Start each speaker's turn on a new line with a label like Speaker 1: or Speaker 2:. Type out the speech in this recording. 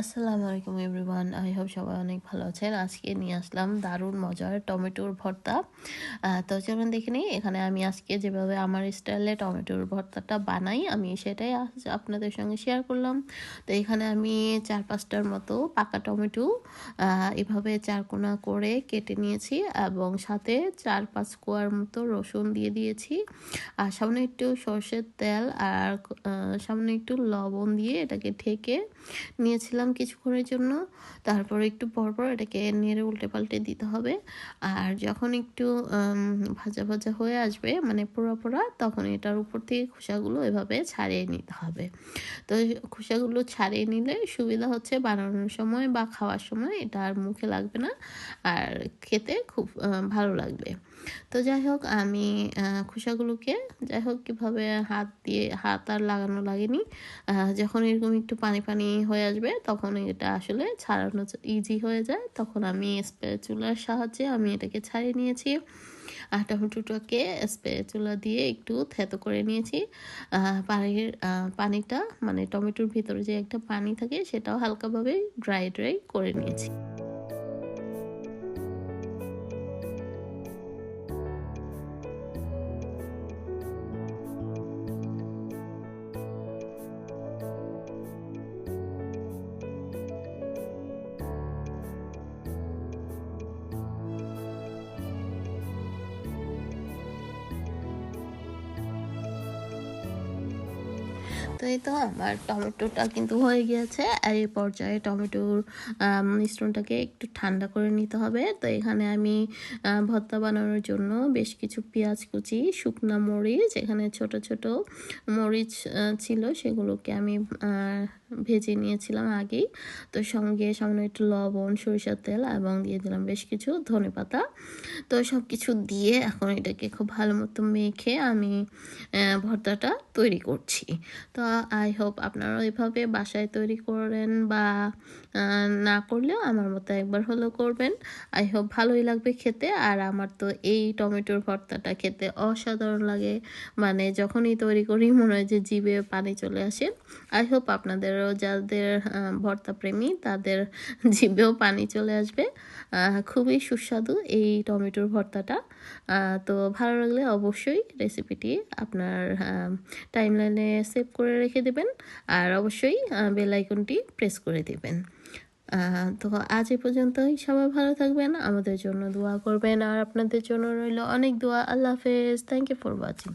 Speaker 1: আসসালামু আলাইকুম everyone, I hope সবাই অনেক ভালো আছেন। আজকে নিয়ে আসলাম দারুণ মজার টমেটোর ভর্তা। তো চলুন দেখে নিই, এখানে আমি আজকে যেভাবে আমার স্টাইলে টমেটোর ভর্তাটা বানাই, আমি সেটাই আপনাদের সঙ্গে শেয়ার করলাম। তো এখানে আমি চার পাঁচটার মতো পাকা টমেটো এভাবে চারকোনা করে কেটে নিয়েছি এবং সাথে চার পাঁচ কোয়ার মতো রসুন দিয়ে দিয়েছি। আর সামনে একটু সর্ষের তেল আর সামনে একটু লবণ দিয়ে এটাকে ঢেকে নিয়েছিলাম। কিছুক্ষণের জন্য। তারপর একটু পরপর এটাকে নেড়ে উল্টে পাল্টে দিতে হবে। আর যখন একটু ভাজা ভাজা হয়ে আসবে মানে পোড়া পোড়া, তখন এটার উপর থেকে খোসাগুলো এভাবে ছাড়িয়ে নিতে হবে। তো খোসাগুলো ছাড়িয়ে নিলে সুবিধা হচ্ছে বানানোর সময় বা খাওয়ার সময় এটা আর মুখে লাগবে না। আর খেতে খুব ভালো লাগবে। তো যাই হোক আমি খোসাগুলোকে যাই হোক কীভাবে হাত দিয়ে, হাত আর লাগানো লাগেনি যখন এরকম একটু পানি পানি হয়ে আসবে তখন এটা আসলে ছাড়ানো ইজি হয়ে যায়। তখন আমি চুলার সাহায্যে আমি এটাকে ছাড়িয়ে নিয়েছি। আর টমেটোটাকে চুলা দিয়ে একটু থেতো করে নিয়েছি। পানির পানিটা মানে টমেটোর ভিতরে যে একটা পানি থাকে সেটাও হালকাভাবে ড্রাই ড্রাই করে নিয়েছি। তো এই তো আমার টমেটোটা কিন্তু হয়ে গিয়েছে। আর এই পর্যায়ে টমেটোর মিশ্রণটাকে একটু ঠান্ডা করে নিতে হবে। তো এখানে আমি ভর্তা বানানোর জন্য বেশ কিছু পেঁয়াজ কুচি, শুকনা মরিচ, এখানে ছোট ছোট মরিচ ছিল, সেগুলোকে আমি ভেজে নিয়েছিলাম আগেই। তো সঙ্গে সামান্য একটু লবণ, সরিষার তেল এবং দিয়ে দিলাম বেশ কিছু ধনে পাতা। তো সব কিছু দিয়ে এখন এটাকে খুব ভালো মতো মেখে আমি ভর্তাটা তৈরি করছি। তো আই হোপ আপনারা এভাবে বাসায় তৈরি করেন বা না করলেও আমার মতো একবার হলেও করবেন। আই হোপ ভালোই লাগবে খেতে। আর আমার তো এই টমেটোর ভর্তাটা খেতে অসাধারণ লাগে। মানে যখনই তৈরি করি মনে হয় যে জিভে পানি চলে আসে। আই হোপ আপনাদেরও যাদের ভর্তা প্রেমী তাদের জিভেও পানি চলে আসবে। খুবই সুস্বাদু এই টমেটোর ভর্তাটা। তো ভালো লাগলে অবশ্যই রেসিপিটি আপনার টাইমলাইনে সেভ করে রেখে দেবেন আর অবশ্যই বেল আইকনটি প্রেস করে দেবেন। তো আজ এ পর্যন্তই। সবাই ভালো থাকবেন। আমাদের জন্য দোয়া করবেন। আর আপনাদের জন্য রইল অনেক দোয়া। আল্লাহ হাফেজ। Thank you for watching